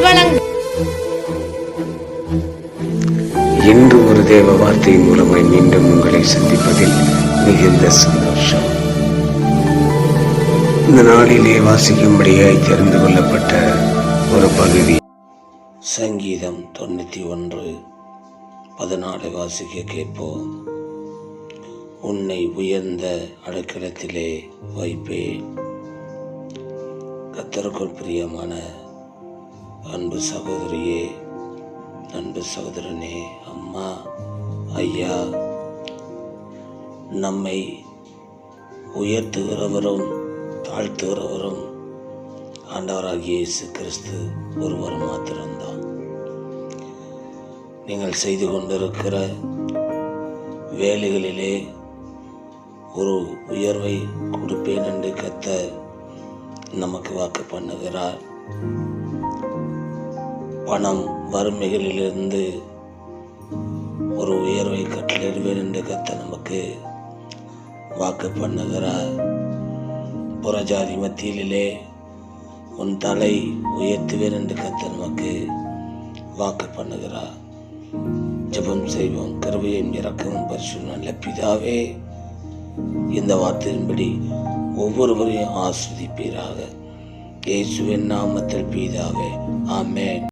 வழங்கும் இன்று ஒரு தேவ வார்த்தை மூலமாய் மீண்டும் உங்களை சந்திப்பதில் மிகுந்த சந்தோஷம். இந்த நாளிலே வாசிக்கும்படியாய் தெரிந்து கொள்ளப்பட்ட ஒரு பகுதி. சங்கீதம் தொண்ணூத்தி ஒன்று பதினாலு வாசிக்க கேட்போம். உன்னை உயர்ந்த அடைக்கலத்திலே வைப்பேன். கத்தருக்குள் பிரியமான அன்பு சகோதரியே அன்பு சகோதரனே அம்மா ஐயா நம்மை உயர்த்துகிறவரும் தாழ்த்துகிறவரும் ஆண்டவராகிய இயேசு கிறிஸ்து ஒருவர் மாத்திரம்தான். நீங்கள் செய்து கொண்டிருக்கிற வேலைகளிலே ஒரு உயர்வை கொடுப்பேன் என்று கத்த நமக்கு வாக்கு பண்ணுகிறார். பணம் வறுமைகளிலிருந்து ஒரு உயர்வை கட்டளிடுவேன் என்று கத்த நமக்கு வாக்கு பண்ணுகிறார். புறஜாதி மத்தியிலே உன் தலை உயர்த்துவேன் என்று கத்த நமக்கு வாக்கு பண்ணுகிறார். ஜெபம் செய்வோம். கருவையும் இறக்கவும் பரிசு நல்ல பிதாவே இந்த வார்த்தையின்படி ஒவ்வொருவரையும் ஆஸ்வதிப்பீராக. இயேசுவின் நாமத்தில் பீதாக ஆமேன்.